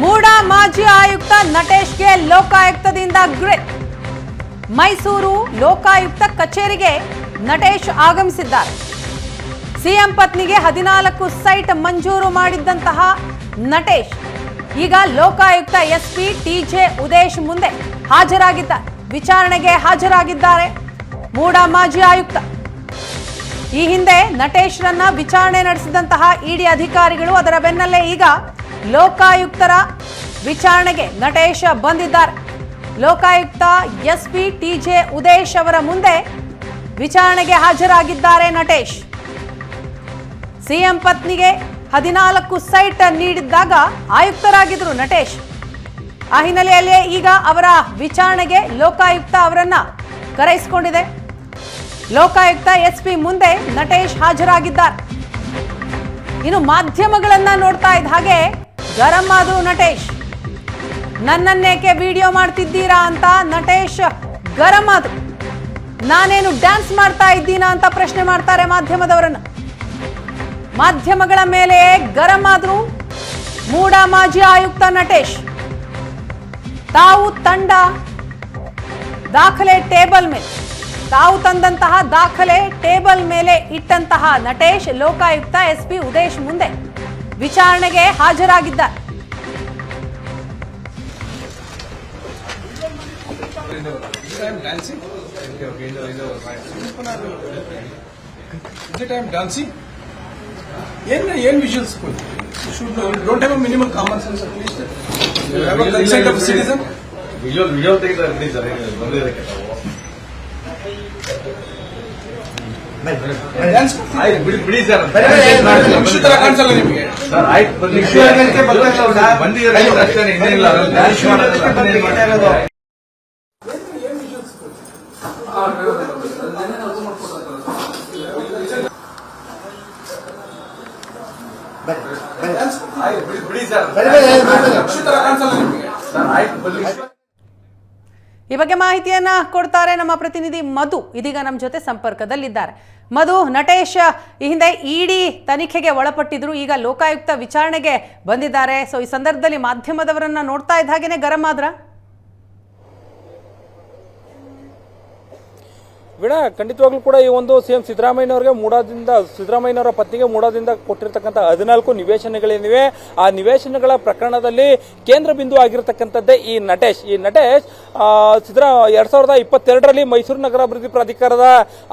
ಮೂಡ ಮಾಜಿ ಆಯುಕ್ತ ನಟೇಶ್ಗೆ ಲೋಕಾಯುಕ್ತದಿಂದ ಗ್ರಿಪ್ ಮೈಸೂರು ಲೋಕಾಯುಕ್ತ ಕಚೇರಿಗೆ ನಟೇಶ್ ಆಗಮಿಸಿದ್ದಾರೆ. ಸಿಎಂ ಪತ್ನಿಗೆ ಹದಿನಾಲ್ಕು ಸೈಟ್ ಮಂಜೂರು ಮಾಡಿದ್ದಂತಹ ನಟೇಶ್, ಈಗ ಲೋಕಾಯುಕ್ತ ಎಸ್ಪಿ ಟಿಜೆ ಉದೇಶ್ ಮುಂದೆ ಹಾಜರಾಗಿದ್ದಾರೆ. ವಿಚಾರಣೆಗೆ ಹಾಜರಾಗಿದ್ದಾರೆ ಮೂಡ ಮಾಜಿ ಆಯುಕ್ತ. ಈ ಹಿಂದೆ ನಟೇಶ್ರನ್ನ ವಿಚಾರಣೆ ನಡೆಸಿದಂತಹ ಇಡಿ ಅಧಿಕಾರಿಗಳು ಅದರ ಬೆನ್ನಲ್ಲೇ ಈಗ ಲೋಕಾಯುಕ್ತರ ವಿಚಾರಣೆಗೆ ನಟೇಶ ಬಂದಿದ್ದಾರೆ. ಲೋಕಾಯುಕ್ತ ಎಸ್ಪಿ ಟಿಜೆ ಉದೇಶ್ ಅವರ ಮುಂದೆ ವಿಚಾರಣೆಗೆ ಹಾಜರಾಗಿದ್ದಾರೆ ನಟೇಶ್. ಸಿಎಂ ಪತ್ನಿಗೆ ಹದಿನಾಲ್ಕು ಸೈಟ್ ನೀಡಿದ್ದಾಗ ಆಯುಕ್ತರಾಗಿದ್ದರು ನಟೇಶ್. ಆ ಹಿನ್ನೆಲೆಯಲ್ಲಿ ಈಗ ಅವರ ವಿಚಾರಣೆಗೆ ಲೋಕಾಯುಕ್ತ ಅವರನ್ನ ಕರೆಯಿಸಿಕೊಂಡಿದೆ. ಲೋಕಾಯುಕ್ತ ಎಸ್ಪಿ ಮುಂದೆ ನಟೇಶ್ ಹಾಜರಾಗಿದ್ದಾರೆ. ಇನ್ನು ಮಾಧ್ಯಮಗಳನ್ನ ನೋಡ್ತಾ ಇದ್ದ ಹಾಗೆ ಗರಂ ಆದ್ರು ನಟೇಶ್. ನನ್ನನ್ನೇಕೆ ವಿಡಿಯೋ ಮಾಡ್ತಿದ್ದೀರಾ ಅಂತ ನಟೇಶ್, ಗರಂ ಆದ್ರು ನಾನೇನು ಡ್ಯಾನ್ಸ್ ಮಾಡ್ತಾ ಇದ್ದೀನಾ ಅಂತ ಪ್ರಶ್ನೆ ಮಾಡ್ತಾರೆ ಮಾಧ್ಯಮದವರನ್ನ. ಮಾಧ್ಯಮಗಳ ಮೇಲೆ ಗರಂ ಆದ್ರು ಮೂಡ ಮಾಜಿ ಆಯುಕ್ತ ನಟೇಶ್. ತಾವು ತಂಡ, ದಾಖಲೆ ಟೇಬಲ್ ಮೇಲೆ. ತಾವು ತಂದಂತಹ ದಾಖಲೆ ಟೇಬಲ್ ಮೇಲೆ ಇಟ್ಟಂತಹ ನಟೇಶ್, ಲೋಕಾಯುಕ್ತ ಎಸ್ಪಿ ಉದೇಶ್ ಮುಂದೆ. ವಿಚಾರಣೆಗೆ ಹಾಜರಾಗಿದ್ದಾರೆ Is it I'm dancing? Okay, okay, ಇದು ಇದು Is it I'm dancing? ಏನ್ ಏನ್ visuals should don't have minimum common sense at least you have a consent of citizen visual visual ತೆಗೆದ್ರೆ ಬಿಡಿ ಸರ್ ಬಂದಿದ್ದಕ್ಕೆ ಡ್ಯಾನ್ಸ್ ಆಯ್ತು ಬಿಡಿ ಸರ್ ಬಿಡಿ ಸರ್ ಈ ಬಗ್ಗೆ ಮಾಹಿತಿಯನ್ನ ಕೊಡ್ತಾರೆ ನಮ್ಮ ಪ್ರತಿನಿಧಿ ಮಧು. ಇದೀಗ ನಮ್ಮ ಜೊತೆ ಸಂಪರ್ಕದಲ್ಲಿದ್ದಾರೆ. ಮಧು, ನಟೇಶ್, ಈ ಹಿಂದೆ ಇಡಿ ತನಿಖೆಗೆ ಒಳಪಟ್ಟಿದ್ರು. ಈಗ ಲೋಕಾಯುಕ್ತ ವಿಚಾರಣೆಗೆ ಬಂದಿದ್ದಾರೆ. ಸೊ ಈ ಸಂದರ್ಭದಲ್ಲಿ ಮಾಧ್ಯಮದವರನ್ನ ನೋಡ್ತಾ ಇದ್ದ ಹಾಗೇನೆ ಗರಂ ಆದ್ರ? ವೀಣಾ ಖಂಡಿತವಾಗ್ಲೂ ಕೂಡ ಈ ಒಂದು ಸಿ ಎಂ ಸಿದ್ದರಾಮಯ್ಯನವರಿಗೆ ಮೂಡಾದಿಂದ ಸಿದ್ದರಾಮಯ್ಯನವರ ಪತ್ನಿಗೆ ಮೂಡಾದಿಂದ ಕೊಟ್ಟಿರ್ತಕ್ಕಂಥ ಹದಿನಾಲ್ಕು ನಿವೇಶನಗಳೇನಿವೆ. ಆ ನಿವೇಶನಗಳ ಪ್ರಕರಣದಲ್ಲಿ ಕೇಂದ್ರ ಬಿಂದು ಆಗಿರತಕ್ಕಂಥದ್ದೇ ಈ ನಟೇಶ್. ಈ ನಟೇಶ್ ಆ, ಸಿದ್ದರಾ ಎರಡ್ ಸಾವಿರದ ಇಪ್ಪತ್ತೆರಡರಲ್ಲಿ ಮೈಸೂರು ನಗರ ಅಭಿವೃದ್ಧಿ ಪ್ರಾಧಿಕಾರದ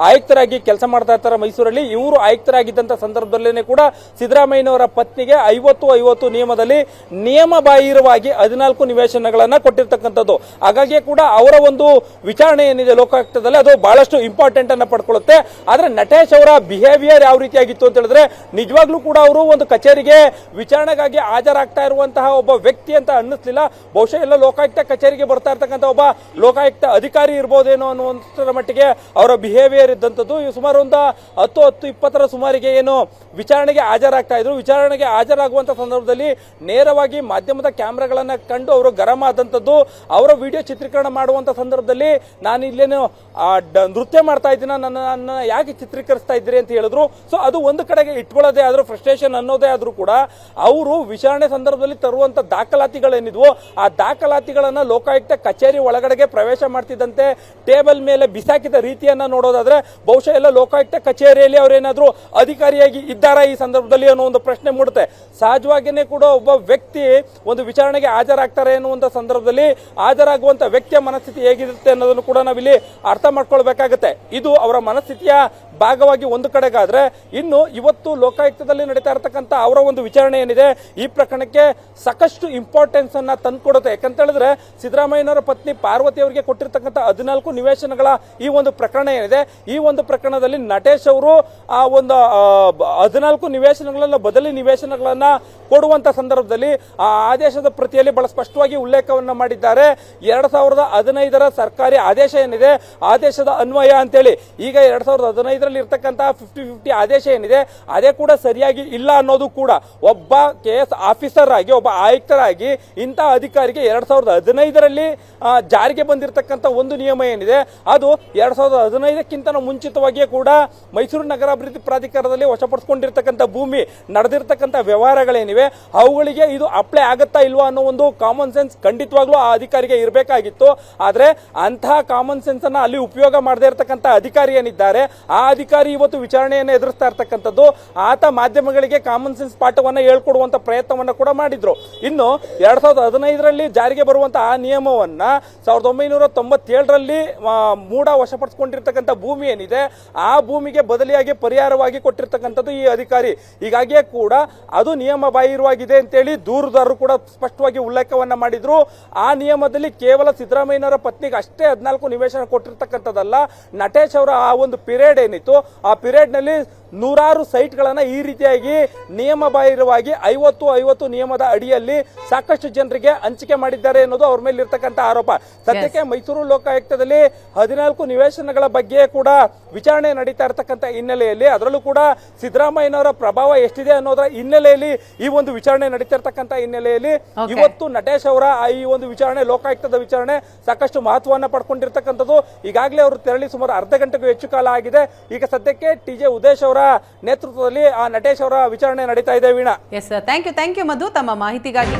ಆಯುಕ್ತರಾಗಿ ಕೆಲಸ ಮಾಡ್ತಾ ಇರ್ತಾರೆ ಮೈಸೂರಲ್ಲಿ. ಇವರು ಆಯುಕ್ತರಾಗಿದ್ದಂಥ ಸಂದರ್ಭದಲ್ಲೇ ಕೂಡ ಸಿದ್ದರಾಮಯ್ಯನವರ ಪತ್ನಿಗೆ ಐವತ್ತು ಐವತ್ತು ನಿಯಮದಲ್ಲಿ ನಿಯಮ ಬಾಹಿರವಾಗಿ ಹದಿನಾಲ್ಕು ನಿವೇಶನಗಳನ್ನು ಕೊಟ್ಟಿರ್ತಕ್ಕಂಥದ್ದು. ಹಾಗಾಗಿ ಕೂಡ ಅವರ ಒಂದು ವಿಚಾರಣೆ ಏನಿದೆ ಲೋಕಾಯುಕ್ತದಲ್ಲಿ ಅದು ಬಹಳಷ್ಟು ಇಂಪಾರ್ಟೆಂಟ್ ಅನ್ನ ಪಡ್ಕೊಳ್ಳುತ್ತೆ. ಆದ್ರೆ ನಟೇಶ್ ಅವರ ಬಿಹೇವಿಯರ್ ಯಾವ ರೀತಿಯಾಗಿತ್ತು ಅಂತ ಹೇಳಿದ್ರೆ, ನಿಜವಾಗ್ಲೂ ಕೂಡ ಅವರು ಒಂದು ಕಚೇರಿಗೆ ವಿಚಾರಣೆಗಾಗಿ ಹಾಜರಾಗ್ತಾ ಇರುವಂತಹ ಒಬ್ಬ ವ್ಯಕ್ತಿ ಅಂತ ಅನ್ನಿಸ್ಲಿಲ್ಲ. ಬಹುಶಃ ಎಲ್ಲ ಲೋಕಾಯುಕ್ತ ಕಚೇರಿಗೆ ಬರ್ತಾ ಇರ್ತಕ್ಕಂಥ ಒಬ್ಬ ಲೋಕಾಯುಕ್ತ ಅಧಿಕಾರಿ ಇರ್ಬೋದೇನೋ ಅನ್ನುವಂಥರ ಮಟ್ಟಿಗೆ ಅವರ ಬಿಹೇವಿಯರ್ ಇದ್ದಂಥದ್ದು. ಸುಮಾರು ಒಂದು ಹತ್ತು ಹತ್ತು, ಇಪ್ಪತ್ತರ ಸುಮಾರಿಗೆ ಏನು ವಿಚಾರಣೆಗೆ ಹಾಜರಾಗ್ತಾ ಇದ್ರು. ವಿಚಾರಣೆಗೆ ಹಾಜರಾಗುವಂತ ಸಂದರ್ಭದಲ್ಲಿ ನೇರವಾಗಿ ಮಾಧ್ಯಮದ ಕ್ಯಾಮ್ರಾಗಳನ್ನ ಕಂಡು ಅವರು ಗರಂ ಆದಂಥದ್ದು. ಅವರ ವಿಡಿಯೋ ಚಿತ್ರೀಕರಣ ಮಾಡುವಂತ ಸಂದರ್ಭದಲ್ಲಿ ನಾನು ಇಲ್ಲೇನು ಡ- ನೃತ್ಯ ಮಾಡ್ತಾ ಇದ್ದೀನ, ನನ್ನ ನನ್ನ ಯಾಕೆ ಚಿತ್ರೀಕರಿಸ್ತಾ ಇದ್ದೀರಿ ಅಂತ ಹೇಳಿದ್ರು. ಸೊ ಅದು ಒಂದು ಕಡೆಗೆ ಇಟ್ಕೊಳ್ಳೋದೇ ಆದರೂ ಫ್ರಸ್ಟ್ರೇಷನ್ ಅನ್ನೋದೇ ಆದರೂ ಕೂಡ ಅವರು ವಿಚಾರಣೆ ಸಂದರ್ಭದಲ್ಲಿ ತರುವಂಥ ದಾಖಲಾತಿಗಳೇನಿದ್ವು, ಆ ದಾಖಲಾತಿಗಳನ್ನು ಲೋಕಾಯುಕ್ತ ಕಚೇರಿ ಒಳಗಡೆಗೆ ಪ್ರವೇಶ ಮಾಡ್ತಿದ್ದಂತೆ, ಟೇಬಲ್ ಮೇಲೆ ಬಿಸಾಕಿದ ರೀತಿಯನ್ನು ನೋಡೋದಾದರೆ, ಬಹುಶಃ ಎಲ್ಲ ಲೋಕಾಯುಕ್ತ ಕಚೇರಿಯಲ್ಲಿ ಅವರೇನಾದರೂ ಅಧಿಕಾರಿಯಾಗಿ ಇದ್ದಾರಾ ಈ ಸಂದರ್ಭದಲ್ಲಿ ಅನ್ನೋ ಒಂದು ಪ್ರಶ್ನೆ ಮೂಡುತ್ತೆ. ಸಹಜವಾಗಿಯೇ ಕೂಡ ಒಬ್ಬ ವ್ಯಕ್ತಿ ಒಂದು ವಿಚಾರಣೆಗೆ ಹಾಜರಾಗ್ತಾರೆ ಅನ್ನುವಂಥ ಸಂದರ್ಭದಲ್ಲಿ ಹಾಜರಾಗುವಂಥ ವ್ಯಕ್ತಿಯ ಮನಸ್ಥಿತಿ ಹೇಗಿರುತ್ತೆ ಅನ್ನೋದನ್ನು ಕೂಡ ನಾವಿಲ್ಲಿ ಅರ್ಥ ಮಾಡ್ಕೊಳ್ಬೇಕಾಗತ್ತೆ. ಇದು ಅವರ ಮನಸ್ಥಿತಿಯ ಭಾಗವಾಗಿ ಒಂದು ಕಡೆಗಾದ್ರೆ ಇನ್ನು ಇವತ್ತು ಲೋಕಾಯುಕ್ತದಲ್ಲಿ ನಡೀತಾ ಇರತಕ್ಕಂತ ಅವರ ಒಂದು ವಿಚಾರಣೆ ಏನಿದೆ, ಈ ಪ್ರಕರಣಕ್ಕೆ ಸಾಕಷ್ಟು ಇಂಪಾರ್ಟೆನ್ಸ್ ಅನ್ನ ತಂದುಕೊಡುತ್ತೆ. ಯಾಕಂತ ಹೇಳಿದ್ರೆ ಸಿದ್ದರಾಮಯ್ಯನವರ ಪತ್ನಿ ಪಾರ್ವತಿ ಅವರಿಗೆ ಕೊಟ್ಟಿರ್ತಕ್ಕಂಥ ಹದಿನಾಲ್ಕು ನಿವೇಶನಗಳ ಈ ಒಂದು ಪ್ರಕರಣ ಏನಿದೆ, ಈ ಒಂದು ಪ್ರಕರಣದಲ್ಲಿ ನಟೇಶ್ ಅವರು ಆ ಒಂದು ಹದಿನಾಲ್ಕು ನಿವೇಶನಗಳನ್ನ ಬದಲಿ ನಿವೇಶನಗಳನ್ನ ಕೊಡುವಂತ ಸಂದರ್ಭದಲ್ಲಿ ಆ ಆದೇಶದ ಪ್ರತಿಯಲ್ಲಿ ಬಹಳ ಸ್ಪಷ್ಟವಾಗಿ ಉಲ್ಲೇಖವನ್ನು ಮಾಡಿದ್ದಾರೆ. ಎರಡ್ ಸಾವಿರದ ಹದಿನೈದರ ಸರ್ಕಾರಿ ಆದೇಶ ಏನಿದೆ, ಆದೇಶದ ಅನ್ವಯ ಅನ್ವಯ ಅಂತೇಳಿ. ಈಗ ಎರಡ್ ಸಾವಿರದ ಹದಿನೈದರಲ್ಲಿ ಇರ್ತಕ್ಕಂತಹ ಫಿಫ್ಟಿ ಫಿಫ್ಟಿ ಆದೇಶ ಏನಿದೆ, ಅದೇ ಕೂಡ ಸರಿಯಾಗಿ ಇಲ್ಲ ಅನ್ನೋದು ಕೂಡ ಒಬ್ಬ ಕೆ ಎಸ್ ಆಫೀಸರ್ ಆಗಿ, ಒಬ್ಬ ಆಯುಕ್ತರಾಗಿ ಇಂಥ ಅಧಿಕಾರಿಗೆ ಎರಡ್ ಸಾವಿರದ ಹದಿನೈದರಲ್ಲಿ ಜಾರಿಗೆ ಬಂದಿರತಕ್ಕಂಥ ಒಂದು ನಿಯಮ ಏನಿದೆ, ಅದು ಎರಡ್ ಸಾವಿರದ ಹದಿನೈದಕ್ಕಿಂತ ಮುಂಚಿತವಾಗಿಯೇ ಕೂಡ ಮೈಸೂರು ನಗರಾಭಿವೃದ್ಧಿ ಪ್ರಾಧಿಕಾರದಲ್ಲಿ ವಶಪಡಿಸಿಕೊಂಡಿರ್ತಕ್ಕಂಥ ಭೂಮಿ, ನಡೆದಿರ್ತಕ್ಕಂಥ ವ್ಯವಹಾರಗಳೇನಿವೆ, ಅವುಗಳಿಗೆ ಇದು ಅಪ್ಲೈ ಆಗುತ್ತಾ ಇಲ್ವಾ ಅನ್ನೋ ಒಂದು ಕಾಮನ್ ಸೆನ್ಸ್ ಖಂಡಿತವಾಗ್ಲೂ ಆ ಅಧಿಕಾರಿಗೆ ಇರಬೇಕಾಗಿತ್ತು. ಆದ್ರೆ ಅಂತಹ ಕಾಮನ್ ಸೆನ್ಸ್ ಅನ್ನ ಅಲ್ಲಿ ಉಪಯೋಗ ಮಾಡದೇ ಇರತಕ್ಕಂಥ ಅಧಿಕಾರಿ ಏನಿದ್ದಾರೆ, ಆ ಅಧಿಕಾರಿ ಇವತ್ತು ವಿಚಾರಣೆಯನ್ನು ಎದುರಿಸ್ತಾ ಇರ್ತಕ್ಕಂಥದ್ದು, ಆತ ಮಾಧ್ಯಮಗಳಿಗೆ ಕಾಮನ್ ಸೆನ್ಸ್ ಪಾಠವನ್ನು ಹೇಳ್ಕೊಡುವಂಥ ಪ್ರಯತ್ನವನ್ನು ಕೂಡ ಮಾಡಿದ್ರು. ಇನ್ನು ಎರಡ್ ಸಾವಿರದ ಹದಿನೈದರಲ್ಲಿ ಜಾರಿಗೆ ಬರುವಂಥ ಆ ನಿಯಮವನ್ನ ಸಾವಿರದ ಒಂಬೈನೂರ ತೊಂಬತ್ತೇಳರಲ್ಲಿ ಮೂಡ ವಶಪಡಿಸಿಕೊಂಡಿರ್ತಕ್ಕಂಥ ಭೂಮಿ ಏನಿದೆ, ಆ ಭೂಮಿಗೆ ಬದಲಿಯಾಗಿ ಪರಿಹಾರವಾಗಿ ಕೊಟ್ಟಿರ್ತಕ್ಕಂಥದ್ದು ಈ ಅಧಿಕಾರಿ. ಹೀಗಾಗಿಯೇ ಕೂಡ ಅದು ನಿಯಮ ಬಾಹಿರವಾಗಿದೆ ಅಂತೇಳಿ ದೂರುದಾರರು ಕೂಡ ಸ್ಪಷ್ಟವಾಗಿ ಉಲ್ಲೇಖವನ್ನ ಮಾಡಿದ್ರು. ಆ ನಿಯಮದಲ್ಲಿ ಕೇವಲ ಸಿದ್ದರಾಮಯ್ಯನವರ ಪತ್ನಿಗೆ ಅಷ್ಟೇ ಹದಿನಾಲ್ಕು ನಿವೇಶನ ಕೊಟ್ಟಿರ್ತಕ್ಕಂಥದ್ದಲ್ಲ ನಟೇಶ್ ಅವರ ಆ ಒಂದು ಪಿರಿಯಡ್ ಏನಿತ್ತು ಆ ಪಿರಿಯಡ್ನಲ್ಲಿ ನೂರಾರು ಸೈಟ್ಗಳನ್ನು ಈ ರೀತಿಯಾಗಿ ನಿಯಮ ಬಾಹಿರವಾಗಿ ಐವತ್ತು ಐವತ್ತು ನಿಯಮದ ಅಡಿಯಲ್ಲಿ ಸಾಕಷ್ಟು ಜನರಿಗೆ ಹಂಚಿಕೆ ಮಾಡಿದ್ದಾರೆ ಅನ್ನೋದು ಅವ್ರ ಮೇಲೆ ಇರ್ತಕ್ಕಂಥ ಆರೋಪ. ಸದ್ಯಕ್ಕೆ ಮೈಸೂರು ಲೋಕಾಯುಕ್ತದಲ್ಲಿ ಹದಿನಾಲ್ಕು ನಿವೇಶನಗಳ ಬಗ್ಗೆ ಕೂಡ ವಿಚಾರಣೆ ನಡೀತಾ ಇರತಕ್ಕಂಥ ಹಿನ್ನೆಲೆಯಲ್ಲಿ ಅದರಲ್ಲೂ ಕೂಡ ಸಿದ್ದರಾಮಯ್ಯನವರ ಪ್ರಭಾವ ಎಷ್ಟಿದೆ ಅನ್ನೋದರ ಹಿನ್ನೆಲೆಯಲ್ಲಿ ಈ ಒಂದು ವಿಚಾರಣೆ ನಡೀತಾ ಇರತಕ್ಕಂಥ ಹಿನ್ನೆಲೆಯಲ್ಲಿ ಇವತ್ತು ನಟೇಶ್ ಅವರ ಈ ಒಂದು ವಿಚಾರಣೆ ಲೋಕಾಯುಕ್ತದ ವಿಚಾರಣೆ ಸಾಕಷ್ಟು ಮಹತ್ವವನ್ನು ಪಡ್ಕೊಂಡಿರ್ತಕ್ಕಂಥದ್ದು. ಈಗಾಗಲೇ ಅವರು ತೆರಳಿ ಸುಮಾರು ಅರ್ಧ ಗಂಟೆಗೂ ಹೆಚ್ಚು ಕಾಲ ಆಗಿದೆ. ಈಗ ಸದ್ಯಕ್ಕೆ ಟಿ ಜೆ ಉದೇಶ್ ಅವರ ನೇತೃತ್ವದಲ್ಲಿ ಆ ನಟೇಶ್ ಅವರ ವಿಚಾರಣೆ ನಡೀತಾ ಇದೆ Veena. Yes thank you thank you Madhu. ತಮ್ಮ ಮಾಹಿತಿಗಾಗಿ.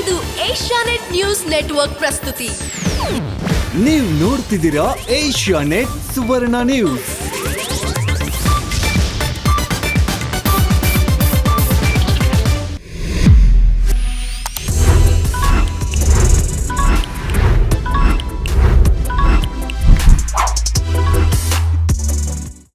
ಇದು ಏಷ್ಯಾನೆಟ್ ನ್ಯೂಸ್ ನೆಟ್ವರ್ಕ್ ಪ್ರಸ್ತುತಿ. ನೀವು ನೋಡ್ತಿದ್ದೀರಾ ಏಷ್ಯಾ ನೆಟ್ ಸುವರ್ಣ ನ್ಯೂಸ್.